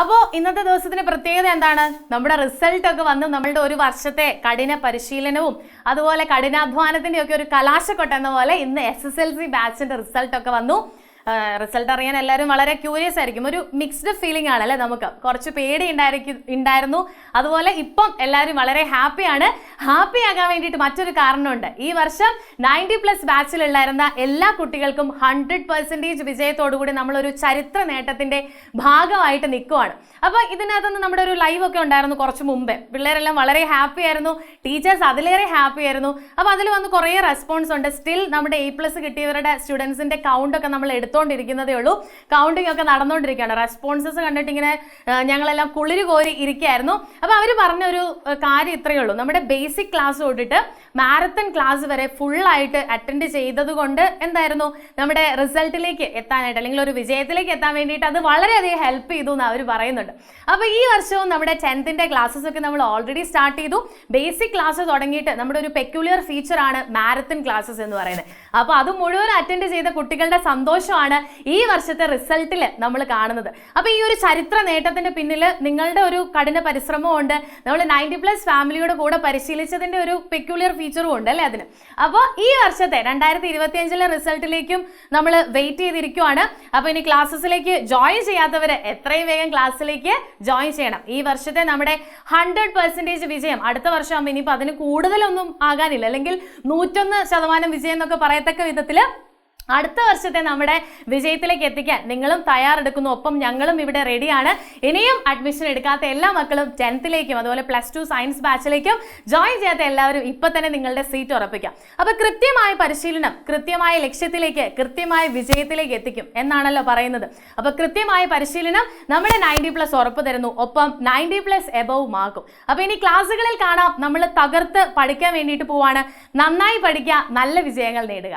അപ്പോൾ ഇന്നത്തെ ദിവസത്തിന്റെ പ്രത്യേകത എന്താണ്? നമ്മുടെ റിസൾട്ട് ഒക്കെ വന്ന് നമ്മളുടെ ഒരു വർഷത്തെ കഠിന പരിശീലനവും അതുപോലെ കഠിനാധ്വാനത്തിന്റെ ഒക്കെ ഒരു കലാശക്കൊട്ടെന്ന പോലെ ഇന്ന് എസ് എസ് എൽ സി ബാച്ചിന്റെ റിസൾട്ട് ഒക്കെ വന്നു. റിസൾട്ട് അറിയാൻ എല്ലാവരും വളരെ ക്യൂരിയസ് ആയിരിക്കും. ഒരു മിക്സ്ഡ് ഫീലിംഗ് ആണ് അല്ലേ നമുക്ക്? കുറച്ച് പേടി ഉണ്ടായിരിക്കും ഉണ്ടായിരുന്നു. അതുപോലെ ഇപ്പം എല്ലാവരും വളരെ ഹാപ്പിയാണ് ഹാപ്പി ആകാൻ വേണ്ടിയിട്ട് മറ്റൊരു കാരണമുണ്ട്. ഈ വർഷം നയന്റി പ്ലസ് ബാച്ചിലുണ്ടായിരുന്ന എല്ലാ കുട്ടികൾക്കും ഹൺഡ്രഡ് പെർസെന്റേജ് വിജയത്തോടുകൂടി നമ്മളൊരു ചരിത്ര നേട്ടത്തിന്റെ ഭാഗമായിട്ട് നിൽക്കുവാണ്. അപ്പോൾ ഇതിനകത്തുനിന്ന് നമ്മുടെ ഒരു ലൈവ് ഒക്കെ ഉണ്ടായിരുന്നു കുറച്ച് മുമ്പേ. പിള്ളേരെല്ലാം വളരെ ഹാപ്പി ആയിരുന്നു. ടീച്ചേഴ്സ് അതിലേറെ ഹാപ്പി ആയിരുന്നു. അപ്പോൾ അതിൽ വന്ന് കുറേ റെസ്പോൺസ് ഉണ്ട്. സ്റ്റിൽ നമ്മുടെ എ പ്ലസ് കിട്ടിയവരുടെ സ്റ്റുഡൻസിന്റെ കൗണ്ട് ഒക്കെ നമ്മൾ എടുത്തുകൊണ്ടിരിക്കുന്നതേ ഉള്ളൂ. കൗണ്ടിങ് ഒക്കെ നടന്നുകൊണ്ടിരിക്കുകയാണ്. റെസ്പോൺസസ് കണ്ടിട്ട് ഇങ്ങനെ ഞങ്ങളെല്ലാം കുളിര് കോരി ഇരിക്കുകയായിരുന്നു. അപ്പോൾ അവർ പറഞ്ഞ ഒരു കാര്യം ഇത്രയേ ഉള്ളൂ. നമ്മുടെ ബേസിക് ക്ലാസ് തൊട്ടിട്ട് മാരത്തൺ ക്ലാസ് വരെ ഫുള്ളായിട്ട് അറ്റൻഡ് ചെയ്തത് കൊണ്ട് എന്തായിരുന്നു? നമ്മുടെ റിസൾട്ടിലേക്ക് എത്താനായിട്ട് അല്ലെങ്കിൽ ഒരു വിജയത്തിലേക്ക് എത്താൻ വേണ്ടിയിട്ട് അത് വളരെയധികം ഹെൽപ്പ് ചെയ്തു എന്ന് അവർ പറയുന്നുണ്ട്. അപ്പോൾ ഈ വർഷവും നമ്മുടെ ടെൻത്തിന്റെ ക്ലാസ്സസ് ഒക്കെ നമ്മൾ ഓൾറെഡി സ്റ്റാർട്ട് ചെയ്തു. ബേസിക് ക്ലാസ് തുടങ്ങിയിട്ട് നമ്മുടെ ഒരു പെക്യുലർ ഫീച്ചർ ആണ് മാരത്തൺ ക്ലാസ്സസ് എന്ന് പറയുന്നത്. അപ്പോൾ അത് മുഴുവൻ അറ്റൻഡ് ചെയ്ത കുട്ടികളുടെ സന്തോഷമാണ് ഈ വർഷത്തെ റിസൾട്ടിൽ നമ്മൾ കാണുന്നത്. അപ്പോൾ ഈ ഒരു ചരിത്ര നേട്ടത്തിന്റെ പിന്നിൽ നിങ്ങളുടെ ഒരു കഠിന പരിശ്രമവും ഉണ്ട്. നമ്മൾ നയന്റി പ്ലസ് ഫാമിലിയുടെ കൂടെ പരിശീലിച്ചതിന്റെ ഒരു പെക്യുലിയർ ഫീച്ചറും ഉണ്ട് അല്ലേ അതിന്? അപ്പോൾ ഈ വർഷത്തെ രണ്ടായിരത്തി ഇരുപത്തി അഞ്ചിലെ റിസൾട്ടിലേക്കും നമ്മൾ വെയിറ്റ് ചെയ്തിരിക്കുവാണ്. അപ്പോൾ ഇനി ക്ലാസ്സസിലേക്ക് ജോയിൻ ചെയ്യാത്തവർ എത്രയും വേഗം ക്ലാസ്സിലേക്ക് ജോയിൻ ചെയ്യണം. ഈ വർഷത്തെ നമ്മുടെ ഹൺഡ്രഡ് പെർസെന്റേജ് വിജയം അടുത്ത വർഷം ആകുമ്പോൾ ഇനിയിപ്പോൾ അതിന് കൂടുതലൊന്നും ആകാനില്ല. അല്ലെങ്കിൽ നൂറ്റൊന്ന് ശതമാനം വിജയം എന്നൊക്കെ പറയത്തക്ക വിധത്തിൽ അടുത്ത വർഷത്തെ നമ്മുടെ വിജയത്തിലേക്ക് എത്തിക്കാൻ നിങ്ങളും തയ്യാറെടുക്കുന്നു. ഒപ്പം ഞങ്ങളും ഇവിടെ റെഡിയാണ് ഇനിയും അഡ്മിഷൻ എടുക്കാത്ത എല്ലാ മക്കളും ടെൻത്തിലേക്കും അതുപോലെ പ്ലസ് ടു സയൻസ് ബാച്ചിലേക്കും ജോയിൻ ചെയ്യാത്ത എല്ലാവരും ഇപ്പൊ തന്നെ നിങ്ങളുടെ സീറ്റ് ഉറപ്പിക്കാം. അപ്പൊ കൃത്യമായ പരിശീലനം കൃത്യമായ ലക്ഷ്യത്തിലേക്ക് കൃത്യമായ വിജയത്തിലേക്ക് എത്തിക്കും എന്നാണല്ലോ പറയുന്നത്. അപ്പൊ കൃത്യമായ പരിശീലനം നമ്മുടെ നയന്റി പ്ലസ് ഉറപ്പ് തരുന്നു. ഒപ്പം നയന്റി പ്ലസ് എബവും ആക്കും. അപ്പൊ ഇനി ക്ലാസ്സുകളിൽ കാണാം. നമ്മൾ തകർത്ത് പഠിക്കാൻ വേണ്ടിയിട്ട് പോവാണ്. നന്നായി പഠിക്കുക നല്ല വിജയങ്ങൾ നേടുക.